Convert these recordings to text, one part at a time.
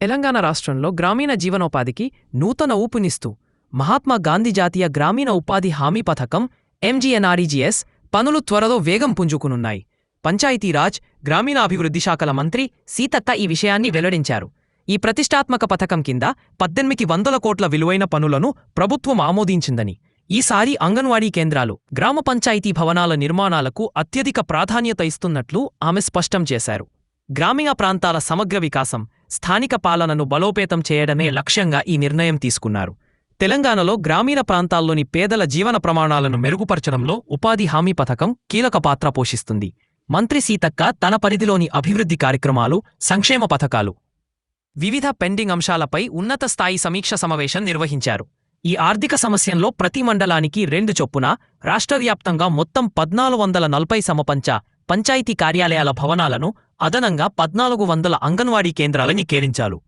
తెలంగాణ రాష్ట్రంలో గ్రామీణ జీవనోపాధికి నూతన ఊపునిస్తూ మహాత్మా గాంధీ జాతీయ గ్రామీణ ఉపాధి హామీ పథకం ఎంజీఎన్ఆర్ఈజీఎస్ పనులు త్వరలో వేగం పుంజుకునున్నాయి. పంచాయతీరాజ్ గ్రామీణాభివృద్ధి శాఖల మంత్రి సీతత్త ఈ విషయాన్ని వెల్లడించారు. ఈ ప్రతిష్టాత్మక పథకం కింద పద్దెనిమిది వందల కోట్ల విలువైన పనులను ప్రభుత్వం ఆమోదించిందని ఈసారి అంగన్వాడీ కేంద్రాలు గ్రామ పంచాయతీ భవనాల నిర్మాణాలకు అత్యధిక ప్రాధాన్యత ఇస్తున్నట్లు ఆమె స్పష్టం చేశారు. గ్రామీణ ప్రాంతాల సమగ్ర వికాసం స్థానిక పాలనను బలోపేతం చేయడమే లక్ష్యంగా ఈ నిర్ణయం తీసుకున్నారు. తెలంగాణలో గ్రామీణ ప్రాంతాల్లోని పేదల జీవన ప్రమాణాలను మెరుగుపరచడంలో ఉపాధి హామీ పథకం కీలక పాత్ర పోషిస్తుంది. మంత్రి సీతక్క తన పరిధిలోని అభివృద్ధి కార్యక్రమాలు సంక్షేమ పథకాలు. వివిధ పెండింగ్ అంశాలపై ఉన్నత స్థాయి సమీక్ష సమావేశం నిర్వహించారు. ఈ ఆర్థిక సమస్యల్లో ప్రతి మండలానికి రెండు చొప్పున రాష్ట్రవ్యాప్తంగా మొత్తం పద్నాలుగు వందల నలభై సమపంచ పంచాయతీ కార్యాలయాల భవనాలను అదనంగా పద్నాలుగు వందల అంగన్వాడీ కేంద్రాలని కేరించారు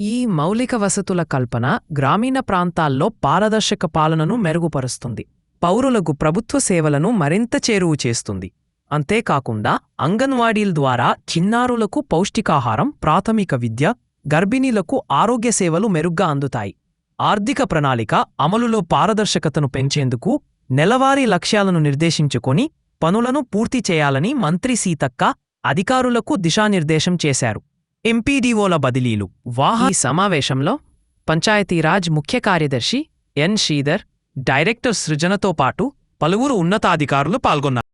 ఈ మౌలిక వసతుల కల్పన గ్రామీణ ప్రాంతాల్లో పారదర్శక పాలనను మెరుగుపరుస్తుంది. పౌరులకు ప్రభుత్వ సేవలను మరింత చేరువు చేస్తుంది. అంతేకాకుండా అంగన్వాడీల ద్వారా చిన్నారులకు పౌష్టికాహారం ప్రాథమిక విద్య గర్భిణీలకు ఆరోగ్య సేవలు మెరుగ్గా అందుతాయి. ఆర్థిక ప్రణాళిక అమలులో పారదర్శకతను పెంచేందుకు నెలవారీ లక్ష్యాలను నిర్దేశించుకొని పనులను పూర్తి చేయాలని మంత్రి సీతక్క అధికారులకు దిశానిర్దేశం చేశారు. ఎంపీడీఓల బదిలీలు. వాహ సమావేశంలో పంచాయతీరాజ్ ముఖ్య కార్యదర్శి ఎన్ శ్రీధర్ డైరెక్టర్ సృజనతో పాటు పలువురు ఉన్నతాధికారులు పాల్గొన్నారు.